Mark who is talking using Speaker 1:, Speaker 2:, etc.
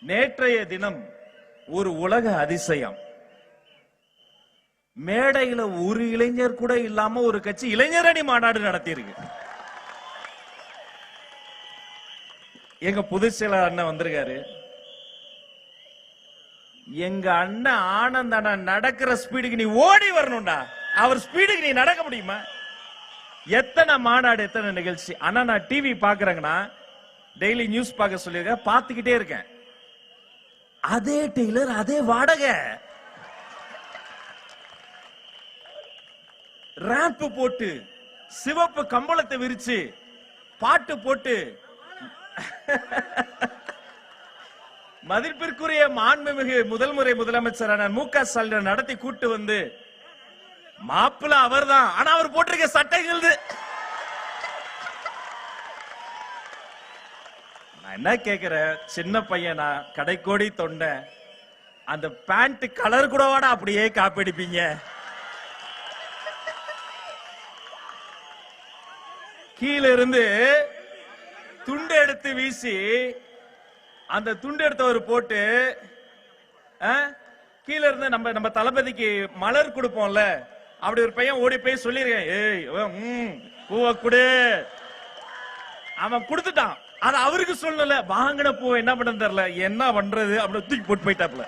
Speaker 1: நேற்றைய தினம் ஒரு உலக அதிசயம். மேடையில ஒரு இளைஞர் கூட இல்லாம ஒரு கட்சி இளைஞரணி மாநாடு நடத்தியிருக்கு. எங்க பொதுச் செயலாளர் அண்ணன் வந்திருக்காரு. எங்க அண்ணன் ஆனந்த் அண்ணன் நடக்கிற ஸ்பீடுக்கு நீ ஓடி வரணும்டா. அவர் ஸ்பீடுக்கு நீ நடக்க முடியுமா? எத்தனை மாநாடு எத்தனை நிகழ்ச்சி? ஆனா நான் டிவி பாக்குறேங்கன்னா டெய்லி நியூஸ் பார்க்க சொல்லியிருக்கேன். பார்த்துக்கிட்டே இருக்கேன். அதே டெய்லர் அதே வாடகை. ரேப்பு போட்டு சிவப்பு கம்பளத்தை விரிச்சு பாட்டு போட்டு மதிப்பிற்குரிய மாண்புமிகு முதல் முறை முதலமைச்சரான மு க ஸ்டாலின் நடத்தி கூட்டு வந்து மாப்பிள்ள அவர்தான். ஆனா அவர் போட்டிருக்க சட்டைகள் நான் என்ன கேக்குறேன் சின்ன பையனா? கடைக்கோடி தொண்டை. அந்த பேண்ட் கலர் கூடவாட அப்படியே காப்பிடிப்பீங்க. கீழே இருந்து துண்டு எடுத்து வீசி அந்த துண்டு எடுத்தவர் போட்டு ஆ, இருந்து நம்ம நம்ம தளபதிக்கு மலர் கொடுப்போம்ல அப்படி ஒரு பையன் ஓடி போய் சொல்லிருக்கேன் ஏய் பூவை கொடு. அவன் கொடுத்துட்டான். அது அவருக்கு சொல்லல வாங்கின பூவை என்ன பண்ண தெரியல என்ன பண்றது அப்படின்னு தூக்கி போட்டு போயிட்டாப்ல